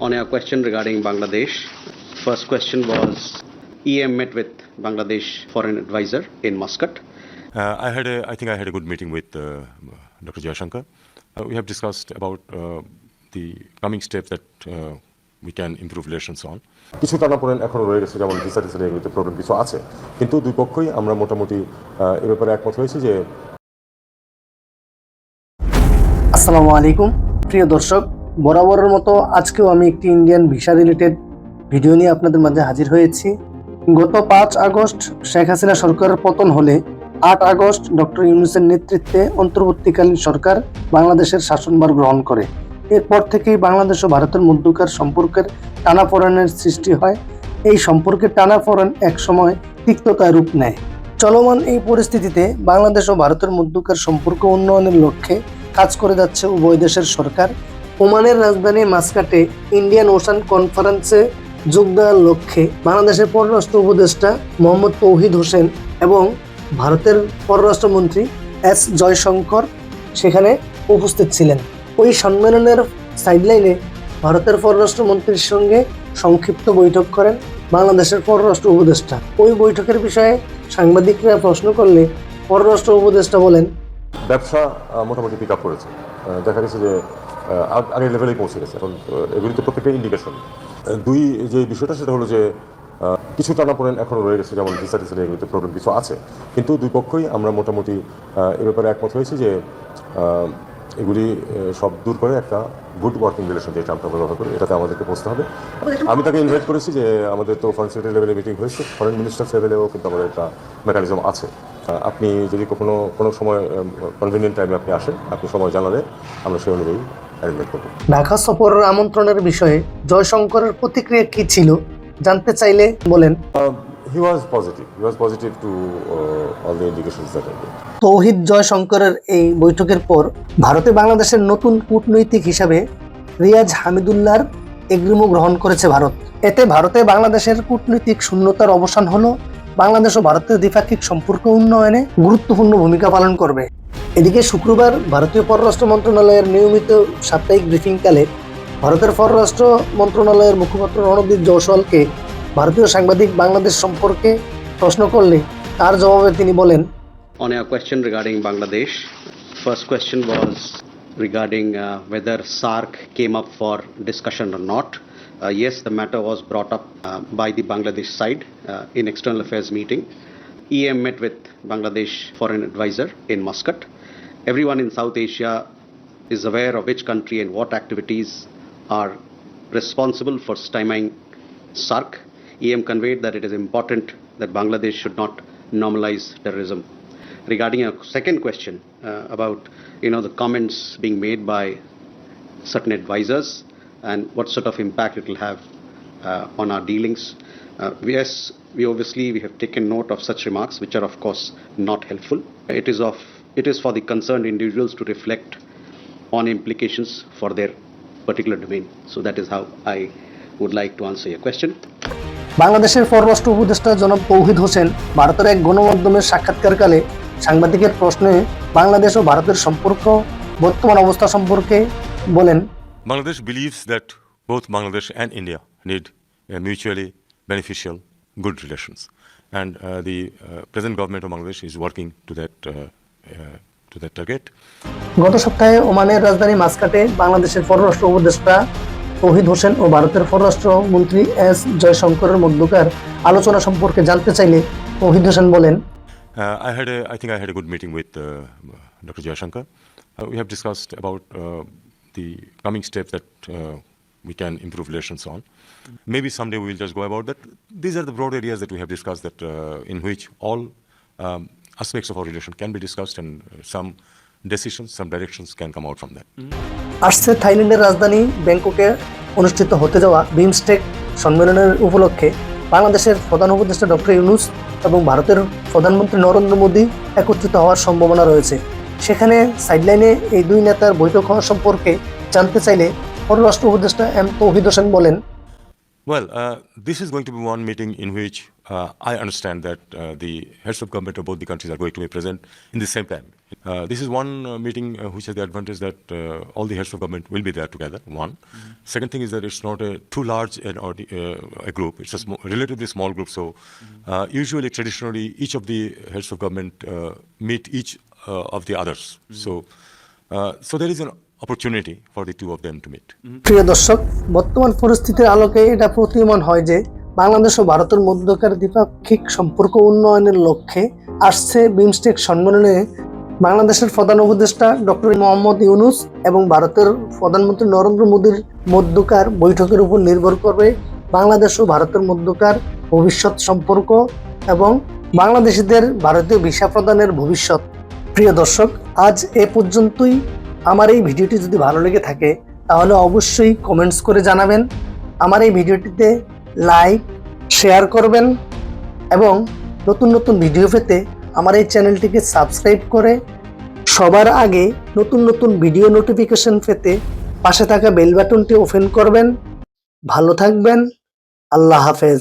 On your question regarding Bangladesh, first question was EM met with Bangladesh foreign advisor in Muscat. Uh, I had a, I think I had a good meeting with uh, Dr. Jayashankar. Uh, we have discussed about uh, the coming steps that uh, we can improve relations on. কিছু টানাপোড়েন এখনও রয়ে গেছে যেমন visa টিসা এগুলোতে problem কিছু আছে কিন্তু দুই পক্ষই আমরা মোটামুটি এ ব্যাপারে একমত হয়েছি যে আসসালামু আলাইকুম প্রিয় দর্শক বরাবরের মতো আজকেও আমি একটি ইন্ডিয়ান ভিসা রিলেটেড ভিডিও নিয়ে আপনাদের মাঝে হাজির হয়েছি। গত পাঁচ আগস্ট শেখ হাসিনা সরকারের পতন হলে আট আগস্ট ডক্টর ইউনুসের নেতৃত্বে অন্তর্বর্তীকালীন সরকার বাংলাদেশের শাসনভার গ্রহণ করে। এরপর থেকেই বাংলাদেশ ও ভারতের মধ্যকার সম্পর্কের টানাপোড়েনের সৃষ্টি হয়। এই সম্পর্কের টানাপোড়েন একসময় তিক্ততায় রূপ নেয়। চলমান এই পরিস্থিতিতে বাংলাদেশ ও ভারতের মধ্যকার সম্পর্ক উন্নয়নের লক্ষ্যে কাজ করে যাচ্ছে উভয় দেশের সরকার। ওমানের রাজধানী মাস্কাটে ইন্ডিয়ান ওশান কনফারেন্সে যোগ দেওয়ার লক্ষ্যে বাংলাদেশের পররাষ্ট্র উপদেষ্টা মোহাম্মদ তৌহিদ হোসেন এবং ভারতের পররাষ্ট্রমন্ত্রী এস জয়শঙ্কর সেখানে উপস্থিত ছিলেন। ওই সম্মেলনের সাইডলাইনে ভারতের পররাষ্ট্রমন্ত্রীর সঙ্গে সংক্ষিপ্ত বৈঠক করেন বাংলাদেশের পররাষ্ট্র উপদেষ্টা। ওই বৈঠকের বিষয়ে সাংবাদিকরা প্রশ্ন করলে পররাষ্ট্র উপদেষ্টা বলেন, ব্যবসা মোটামুটি পিক আপ করেছে। দেখা গেছে যে আগের লেভেলেই পৌঁছে গেছে। এখন এগুলি তো প্রত্যেকটা ইন্ডিকেশন দুই যে বিষয়টা, সেটা হলো যে কিছু টানাপোড়েন এখনও রয়ে গেছে, যেমন ভিসা টিসা এগুলিতে প্রবলেম কিছু আছে। কিন্তু দুই পক্ষই আমরা মোটামুটি এ ব্যাপারে একমত হয়েছি যে এগুলি সব দূর করে একটা গুড ওয়ার্কিং রিলেশন যেটা আমরা ব্যবহার করি, এটাতে আমাদেরকে পৌঁছতে হবে। আমি তাকে ইনভাইট করেছি যে, আমাদের তো ফরেন সেক্রেটারি লেভেলে মিটিং হয়েছে ফরেন মিনিস্টার লেভেলেও কিন্তু আমাদের একটা মেকানিজম আছে। আপনি যদি কখনো কোনো সময় কনভিনিয়েন্ট টাইমে আপনি আসেন, আপনি সময় জানালে, আমরা সেই অনুযায়ী ঢাকা সফরের আমন্ত্রণের বিষয়ে জয়শঙ্করের প্রতিক্রিয়া কি ছিল জানতে চাইলে বলেন। He was positive he was positive to all the indications that I Touhid জয়শঙ্করের এই বৈঠকের পর ভারতে বাংলাদেশের নতুন কূটনৈতিক হিসাবে রিয়াজ হামিদুল্লাহর এগ্রিমো গ্রহণ করেছে ভারত। এতে ভারতে বাংলাদেশের কূটনৈতিক শূন্যতার অবসান হলো বাংলাদেশ ও ভারতের দ্বিপাক্ষিক সম্পর্ক উন্নয়নে গুরুত্বপূর্ণ ভূমিকা পালন করবে। এদিকে শুক্রবার ভারতীয় পররাষ্ট্র মন্ত্রণালয়ের নিয়মিত সাপ্তাহিক ব্রিফিংকালে ভারতের পররাষ্ট্র মন্ত্রণালয়ের মুখপাত্র রণদীপ জয়সওয়ালকে ভারতীয় সাংবাদিক বাংলাদেশ সম্পর্কে প্রশ্ন করলে তার জবাবে তিনি বলেন On your question regarding Bangladesh, first question was regarding uh, whether SARC came up for discussion or not. Uh, yes, the matter was brought up uh, by the Bangladesh side uh, in external affairs meeting. EM met with Bangladesh foreign advisor in Muscat. Everyone in South Asia is aware of which country and what activities are responsible for stymieing SARC. EM conveyed that it is important that Bangladesh should not normalize terrorism. Regarding a second question uh, about you know the comments being made by certain advisors and what sort of impact it will have uh, on our dealings. Uh, yes, we obviously we have taken note of such remarks, which are of course not helpful. It is of it is for the concerned individuals to reflect on implications for their particular domain. So that is how I would like to answer your question. বাংলাদেশের পররাষ্ট্র উপদেষ্টা জনাব তৌহিদ হোসেন ভারতের এক গণমাধ্যমের সাক্ষাৎকারকালে সাংবাদিকের প্রশ্নে বাংলাদেশ ও ভারতের সম্পর্ক বর্তমান অবস্থা সম্পর্কে বলেন Bangladesh believes that both Bangladesh and India need mutually beneficial good relations and the present government of Bangladesh is working to that to the target গত সপ্তাহে ওমানের রাজধানী মাসকাটে বাংলাদেশের পররাষ্ট্র উপদেষ্টা অহিদ হোসেন ও ভারতের পররাষ্ট্র মন্ত্রী এস জয়শঙ্করের মধ্যকার আলোচনা সম্পর্কে জানতে চাইলে অহিদ হোসেন বলেন I had I think I had a good meeting with doctor Jaishankar we have discussed about the coming step that we can improve relations on maybe someday will just go about that these are the broad areas that we have discussed that in which all aspects of our relation can be discussed and uh, some decisions, some directions can come out from that. আসছে থাইল্যান্ডের রাজধানী ব্যাংককে অনুষ্ঠিত হতে যাওয়া বিমস্টেক সম্মেলনের উপলক্ষে বাংলাদেশের প্রধান উপদেষ্টা ডক্টর ইউনুস এবং ভারতের প্রধানমন্ত্রী নরেন্দ্র মোদী একত্রিত হওয়ার সম্ভাবনা রয়েছে। সেখানে সাইডলাইনে এই দুই নেতার বৈঠক হওয়া সম্পর্কে জানতে চাইলে পররাষ্ট্র উপদেষ্টা এম তৌহিদ হোসেন বলেন। Well, uh, this is going to be one meeting in which uh, I understand that uh, the heads of government of both the countries are going to be present in the same time. Uh, this is one uh, meeting uh, which has the advantage that uh, all the heads of government will be there together. One. Second thing is that it's not a too large an audi- uh, a group. It's a sm- relatively small group. So uh, usually, traditionally, each of the heads of government uh, meet each uh, of the others. So uh, so there is an opportunity for the two of them to meet. প্রিয় দর্শক বর্তমান পরিস্থিতির আলোকে এটা প্রতীয়মান হয় যে বাংলাদেশ ও ভারতের মধ্যকার দ্বিপাক্ষিক সম্পর্ক উন্নয়নের লক্ষ্যে আসছে বিমস্টেক সম্মেলনে বাংলাদেশের প্রধান উপদেষ্টা ডক্টর মোহাম্মদ ইউনুস এবং ভারতের প্রধানমন্ত্রী নরেন্দ্র মোদীর মধ্যকার বৈঠকের উপর নির্ভর করবে বাংলাদেশ ও ভারতের মধ্যকার ভবিষ্যৎ সম্পর্ক এবং বাংলাদেশিদের ভারতীয় ভিসা প্রদানের ভবিষ্যৎ। প্রিয় দর্শক, আজ এ পর্যন্তই। আমার এই ভিডিওটি যদি ভালো লেগে থাকে, তাহলে অবশ্যই কমেন্টস করে জানাবেন। আমার এই ভিডিওটিতে লাইক, শেয়ার করবেন এবং নতুন নতুন ভিডিও পেতে আমার এই চ্যানেলটিকে সাবস্ক্রাইব করে সবার আগে নতুন নতুন ভিডিও নোটিফিকেশন পেতে পাশে থাকা বেল বাটনটি ওপেন করবেন। ভালো থাকবেন। আল্লাহ হাফেজ।